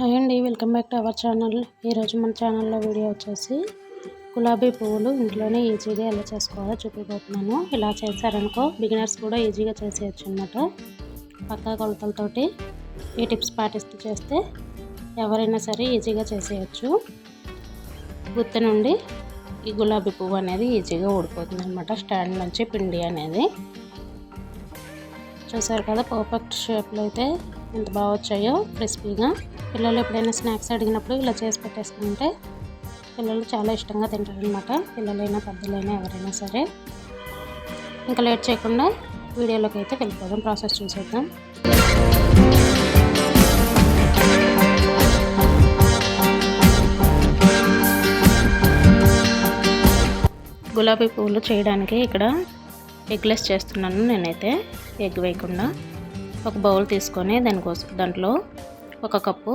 Hi అండి welcome back to our channel. ఈరోజు మన ఛానల్లో వీడియో వచ్చేసి గులాబీ పువ్వులు ఇంట్లోనే ఈజీగా ఎలా చేసుకోవాలో చూపిపోతున్నాను. ఇలా చేశారనుకో బిగినర్స్ కూడా ఈజీగా చేసేయచ్చు అనమాట పక్కా కొలతలతోటి ఈ టిప్స్ పాటిస్తూ చేస్తే ఎవరైనా సరే ఈజీగా చేసేయచ్చు. గుత్తి నుండి ఈ గులాబీ పువ్వు అనేది ఈజీగా ఊడిపోతుంది అనమాట స్టాండ్ నుంచి పిండి అనేది. చూసారు కదా పర్ఫెక్ట్ షేప్లో అయితే ఎంత బాగా వచ్చాయో క్రిస్పీగా. పిల్లలు ఎప్పుడైనా స్నాక్స్ అడిగినప్పుడు ఇలా చేసి పెట్టేసుకుంటే పిల్లలు చాలా ఇష్టంగా తింటారనమాట పిల్లలైనా పెద్దలైనా ఎవరైనా సరే. ఇంకా లేట్ చేయకుండా వీడియోలోకి అయితే వెళ్ళిపోదాం ప్రాసెస్ చూసేద్దాం. గులాబీ పువ్వులు చేయడానికి ఇక్కడ ఎగ్లెస్ చేస్తున్నాను నేనైతే. ఎగ్ వేయకుండా. ఒక బౌల్ తీసుకొని దానికోసం దాంట్లో ఒక కప్పు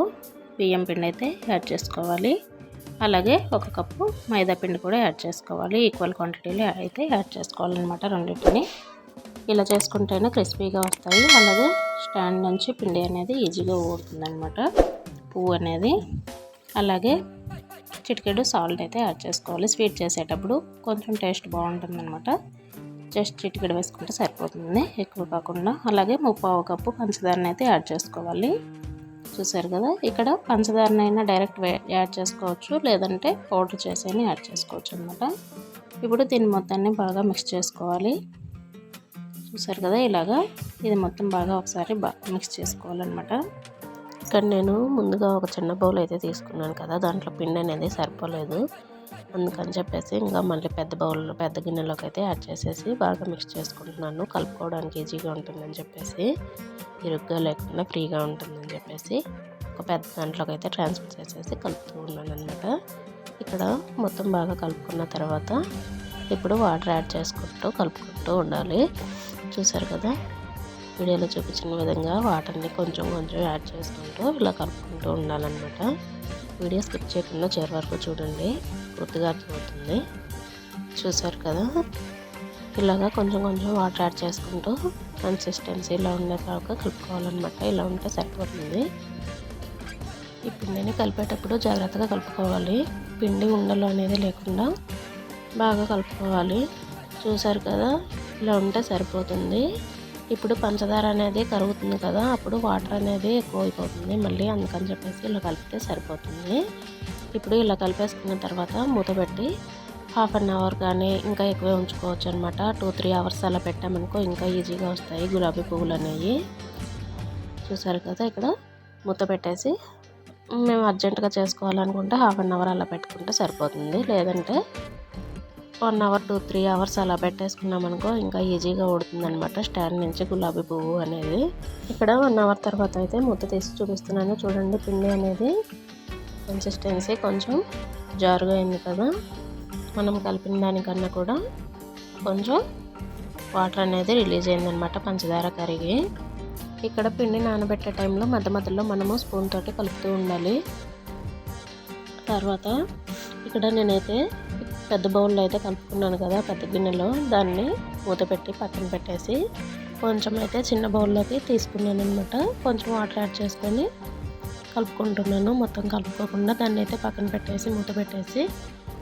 బియ్యం పిండి అయితే యాడ్ చేసుకోవాలి. అలాగే ఒక కప్పు మైదా పిండి కూడా యాడ్ చేసుకోవాలి. ఈక్వల్ క్వాంటిటీలో అయితే యాడ్ చేసుకోవాలన్నమాట రెండింటిని. ఇలా చేసుకుంటేనే క్రిస్పీగా వస్తాయి. అలాగే స్టాండ్ నుంచి పిండి అనేది ఈజీగా ఊరుతుందనమాట పువ్వు అనేది. అలాగే చిటికెడు సాల్ట్ అయితే యాడ్ చేసుకోవాలి. స్వీట్ చేసేటప్పుడు కొంచెం టేస్ట్ బాగుంటుందన్నమాట. జస్ట్ చిటికెడ వేసుకుంటే సరిపోతుంది. ఎక్కువ కాకుండా అలాగే ముప్పావు కప్పు పంచదారని అయితే యాడ్ చేసుకోవాలి. చూసారు కదా ఇక్కడ పంచదారనైనా డైరెక్ట్ యాడ్ చేసుకోవచ్చు లేదంటే పౌడర్ చేసి యాడ్ చేసుకోవచ్చు అనమాట ఇప్పుడు దీన్ని మొత్తాన్ని బాగా మిక్స్ చేసుకోవాలి. చూసారు కదా ఇలాగా ఇది మొత్తం బాగా ఒకసారి బాగా మిక్స్ చేసుకోవాలన్నమాట. ఇక్కడ నేను ముందుగా ఒక చిన్న బౌల్ అయితే తీసుకున్నాను కదా దాంట్లో పిండి అనేది సరిపోలేదు. అందుకని చెప్పేసి ఇంకా మళ్ళీ పెద్ద బౌల్ పెద్ద గిన్నెలోకి అయితే యాడ్ చేసేసి బాగా మిక్స్ చేసుకుంటున్నాను. కలుపుకోవడానికి ఈజీగా ఉంటుందని చెప్పేసి ఇరుగ్గా లేకుండా ఫ్రీగా ఉంటుందని చెప్పేసి ఒక పెద్ద దాంట్లోకి అయితే ట్రాన్స్ఫర్ చేసేసి కలుపుతూ ఉన్నాను అనమాట ఇక్కడ మొత్తం బాగా కలుపుకున్న తర్వాత ఇప్పుడు వాటర్ యాడ్ చేసుకుంటూ కలుపుకుంటూ ఉండాలి. చూసారు కదా? వీడియోలో చూపించిన విధంగా వాటర్ని కొంచెం కొంచెం యాడ్ చేసుకుంటూ ఇలా కలుపుకుంటూ ఉండాలన్నమాట. వీడియో స్కిప్ చేయకుండా చివరి వరకు చూడండి. పూర్తిగా అర్థమవుతుంది. చూసారు కదా? ఇలాగా కొంచెం కొంచెం వాటర్ యాడ్ చేసుకుంటూ కన్సిస్టెన్సీ ఇలా ఉండేలాగా కలుపుకోవాలన్నమాట. ఇలా ఉంటే సరిపోతుంది. ఈ పిండిని కలిపేటప్పుడు జాగ్రత్తగా కలుపుకోవాలి. పిండి ఉండలు అనేది లేకుండా బాగా కలుపుకోవాలి. చూసారు కదా? ఇలా ఉంటే సరిపోతుంది. ఇప్పుడు పంచదార అనేది కరుగుతుంది కదా అప్పుడు వాటర్ అనేది ఎక్కువ అయిపోతుంది. మళ్ళీ అందుకని చెప్పేసి ఇలా కలిపితే సరిపోతుంది. ఇప్పుడు ఇలా కలిపేసుకున్న తర్వాత మూత పెట్టి హాఫ్ అన్ అవర్ కానీ ఇంకా ఎక్కువే ఉంచుకోవచ్చు అనమాట టూ త్రీ అవర్స్ అలా పెట్టామనుకో ఇంకా ఈజీగా వస్తాయి గులాబీ పువ్వులు అనేవి. చూసారు కదా ఇక్కడ మూత పెట్టేసి మేము అర్జెంటుగా చేసుకోవాలనుకుంటే హాఫ్ అన్ అవర్ అలా పెట్టుకుంటే సరిపోతుంది. లేదంటే one hour two three hours అలా పెట్టేసుకున్నాం అనుకో ఇంకా ఈజీగా ఉడుతుంది అనమాట స్టాండ్ నుంచి గులాబీ పువ్వు అనేది. ఇక్కడ వన్ అవర్ తర్వాత అయితే ముద్ద తీసి చూపిస్తున్నాను. చూడండి పిండి అనేది కన్సిస్టెన్సీ కొంచెం జారుగా అయింది కదా. మనం కలిపిన దానికన్నా కూడా కొంచెం వాటర్ అనేది రిలీజ్ అయిందనమాట పంచదార కరిగి. ఇక్కడ పిండి నానబెట్టే టైంలో మధ్య మధ్యలో మనము స్పూన్ తోటి కలుపుతూ ఉండాలి. తర్వాత ఇక్కడ నేనైతే పెద్ద బౌల్లో అయితే కలుపుకున్నాను కదా పెద్ద గిన్నెలో. దాన్ని మూత పెట్టి పక్కన పెట్టేసి కొంచెం అయితే చిన్న బౌల్లోకి తీసుకున్నాను అనమాట కొంచెం వాటర్ యాడ్ చేసుకొని కలుపుకుంటున్నాను. మొత్తం కలుపుకోకుండా దాన్ని అయితే పక్కన పెట్టేసి మూత పెట్టేసి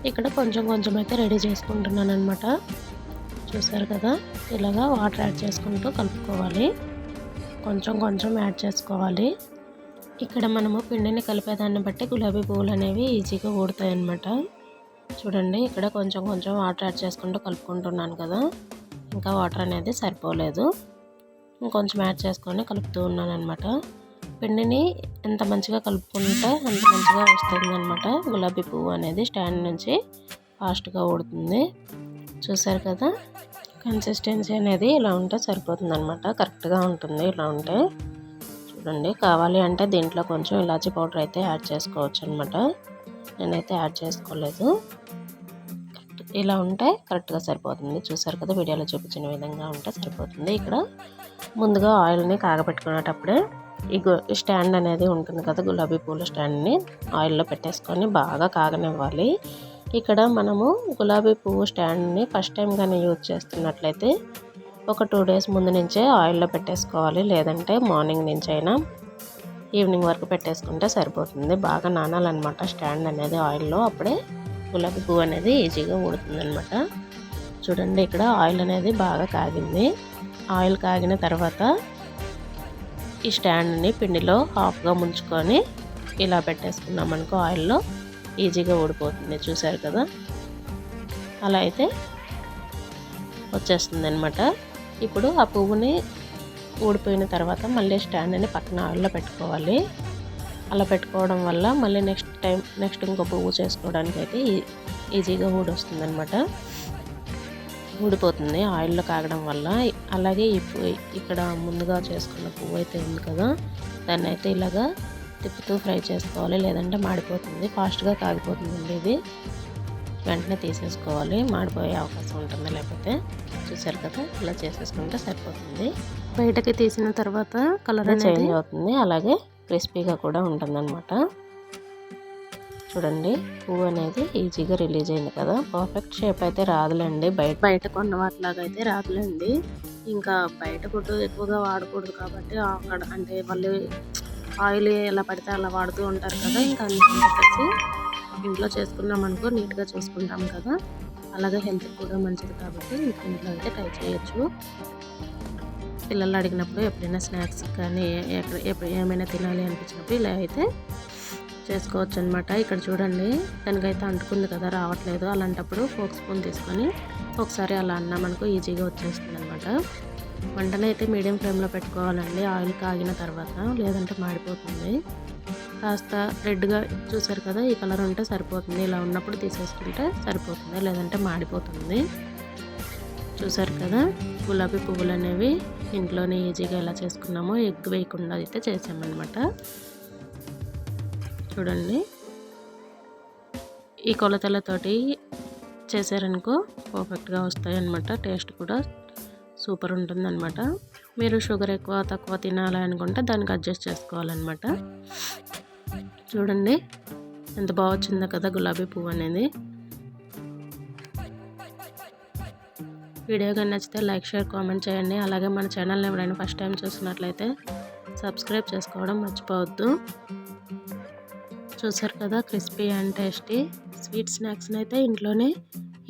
ఇక్కడ కొంచెం కొంచెం అయితే రెడీ చేసుకుంటున్నాను అనమాట చూసారు కదా ఇలాగా వాటర్ యాడ్ చేసుకుంటూ కలుపుకోవాలి. కొంచెం కొంచెం యాడ్ చేసుకోవాలి. ఇక్కడ మనము పిండిని కలిపేదాన్ని బట్టి గులాబీ పువ్వులు అనేవి ఈజీగా ఊడతాయి అన్నమాట చూడండి ఇక్కడ కొంచెం కొంచెం వాటర్ యాడ్ చేసుకుంటూ కలుపుకుంటున్నాను కదా. ఇంకా వాటర్ అనేది సరిపోలేదు. ఇంకొంచెం యాడ్ చేసుకొని కలుపుతూ ఉన్నాను అనమాట పిండిని ఎంత మంచిగా కలుపుకుంటే అంత మంచిగా వస్తుంది అనమాట గులాబీ పువ్వు అనేది స్టాండ్ నుంచి ఫాస్ట్గా ఊడుతుంది. చూసారు కదా? కన్సిస్టెన్సీ అనేది ఇలా ఉంటే సరిపోతుంది అనమాట కరెక్ట్గా ఉంటుంది ఇలా ఉంటే. చూడండి కావాలి అంటే దీంట్లో కొంచెం ఇలాచీ పౌడర్ అయితే యాడ్ చేసుకోవచ్చు అనమాట నేనైతే యాడ్ చేసుకోలేదు. ఇలా ఉంటే కరెక్ట్గా సరిపోతుంది. చూసారు కదా వీడియోలో చూపించిన విధంగా ఉంటే సరిపోతుంది. ఇక్కడ ముందుగా ఆయిల్ని కాగబెట్టుకునేటప్పుడే ఈ స్టాండ్ అనేది ఉంటుంది కదా గులాబీ పూల స్టాండ్ని ఆయిల్లో పెట్టేసుకొని బాగా కాగనివ్వాలి. ఇక్కడ మనము గులాబీ పువ్వు స్టాండ్ని ఫస్ట్ టైం కానీ యూజ్ చేస్తున్నట్లయితే ఒక టూ డేస్ ముందు నుంచే ఆయిల్లో పెట్టేసుకోవాలి. లేదంటే మార్నింగ్ నుంచి అయినా ఈవినింగ్ వరకు పెట్టేసుకుంటే సరిపోతుంది. బాగా నానాలన్నమాట. స్టాండ్ అనేది ఆయిల్లో అప్పుడే గులాబీ పువ్వు అనేది ఈజీగా ఊడుతుందనమాట చూడండి ఇక్కడ ఆయిల్ అనేది బాగా కాగింది. ఆయిల్ కాగిన తర్వాత ఈ స్టాండ్ని పిండిలో హాఫ్గా ముంచుకొని ఇలా పెట్టేసుకున్నాం అనుకో ఆయిల్లో ఈజీగా ఊడిపోతుంది. చూసారు కదా? అలా అయితే వచ్చేస్తుంది అనమాట ఇప్పుడు ఆ పువ్వుని ఊడిపోయిన తర్వాత మళ్ళీ స్టాండ్ అని పక్కన ఆయిల్లో పెట్టుకోవాలి. అలా పెట్టుకోవడం వల్ల మళ్ళీ నెక్స్ట్ టైం నెక్స్ట్ ఇంకో పువ్వు చేసుకోవడానికి అయితే ఈజీగా ఊడొస్తుంది అనమాట ఊడిపోతుంది ఆయిల్లో కాగడం వల్ల. అలాగే ఇప్పుడు ఇక్కడ ముందుగా చేసుకున్న పువ్వు అయితే ఉంది కదా దాన్ని అయితే ఇలాగా తిప్పుతూ ఫ్రై చేసుకోవాలి. లేదంటే మాడిపోతుంది. ఫాస్ట్గా కాగిపోతుంది ఇది. వెంటనే తీసేసుకోవాలి. మాడిపోయే అవకాశం ఉంటుంది. లేకపోతే చూసారు కదా ఇలా చేసేసుకుంటే సరిపోతుంది. బయటకి తీసిన తర్వాత కలర్ చేంజ్ అవుతుంది. అలాగే క్రిస్పీగా కూడా ఉంటుందన్నమాట. చూడండి పువ్వు అనేది ఈజీగా రిలీజ్ అయింది కదా. పర్ఫెక్ట్ షేప్ అయితే రాదులేండి బయట. బయట కొన్న వాటిలాగా అయితే రాదులేండి. ఇంకా బయట ఫుడ్ ఎక్కువగా వాడకూడదు కాబట్టి అక్కడ అంటే వాళ్ళు ఆయిల్ ఎలా పడితే అలా వాడుతూ ఉంటారు కదా. ఇంకా అందుకని చెప్పేసి ఇంట్లో చేసుకున్నాం అనుకో నీట్గా చేసుకుంటాం కదా. అలాగే హెల్త్ కూడా మంచిది కాబట్టి ఇంట్లో అయితే ట్రై చేయొచ్చు. పిల్లలు అడిగినప్పుడు ఎప్పుడైనా స్నాక్స్ కానీ ఎప్పుడు ఏమైనా తినాలి అనిపించినప్పుడు ఇలా అయితే చేసుకోవచ్చు అనమాట ఇక్కడ చూడండి దానికైతే అంటుకుంది కదా రావట్లేదు. అలాంటప్పుడు ఫోక్ స్పూన్ తీసుకొని ఒకసారి అలా అన్నామనుకో ఈజీగా వచ్చేస్తుంది అనమాట వంటనైతే మీడియం ఫ్లేమ్లో పెట్టుకోవాలండి. ఆయిల్ కాగిన తర్వాత లేదంటే మాడిపోతుంది. కాస్త రెడ్గా చూసారు కదా ఈ కలర్ ఉంటే సరిపోతుంది. ఇలా ఉన్నప్పుడు తీసేసుకుంటే సరిపోతుంది లేదంటే మాడిపోతుంది. చూసారు కదా గులాబీ పువ్వులు అనేవి ఇంట్లోనే ఈజీగా ఎలా చేసుకున్నామో ఎగ్ వేయకుండా అయితే చేసామన్నమాట. చూడండి. ఈ కొలతలతోటి చేశారనుకో పర్ఫెక్ట్గా వస్తాయన్నమాట. టేస్ట్ కూడా సూపర్ ఉంటుందన్నమాట. మీరు షుగర్ ఎక్కువ తక్కువ తినాలి అనుకుంటే దానికి అడ్జస్ట్ చేసుకోవాలన్నమాట. చూడండి. ఎంత బాగా వచ్చిందో కదా గులాబీ పువ్వు అనేది. వీడియో కానీ నచ్చితే లైక్ షేర్ కామెంట్ చేయండి. అలాగే మన ఛానల్ని ఎవరైనా ఫస్ట్ టైం చూసినట్లయితే సబ్స్క్రైబ్ చేసుకోవడం మర్చిపోవద్దు. చూసారు కదా క్రిస్పీ అండ్ టేస్టీ స్వీట్ స్నాక్స్ని అయితే ఇంట్లోనే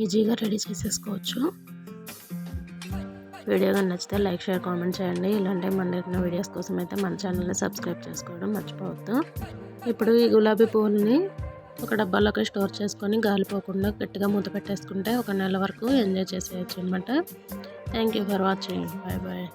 ఈజీగా రెడీ చేసేసుకోవచ్చు. వీడియో కానీ నచ్చితే లైక్ షేర్ కామెంట్ చేయండి. ఇలాంటి మన వీడియోస్ కోసం అయితే మన ఛానల్ని సబ్స్క్రైబ్ చేసుకోవడం మర్చిపోవద్దు. ఇప్పుడు ఈ గులాబీ పువ్వుల్ని ఒక డబ్బాలోకి స్టోర్ చేసుకొని గాలిపోకుండా గట్టిగా మూత పెట్టేసుకుంటే ఒక నెల వరకు ఎంజాయ్ చేసేయచ్చు అనమాట thank you for watching. Bye bye.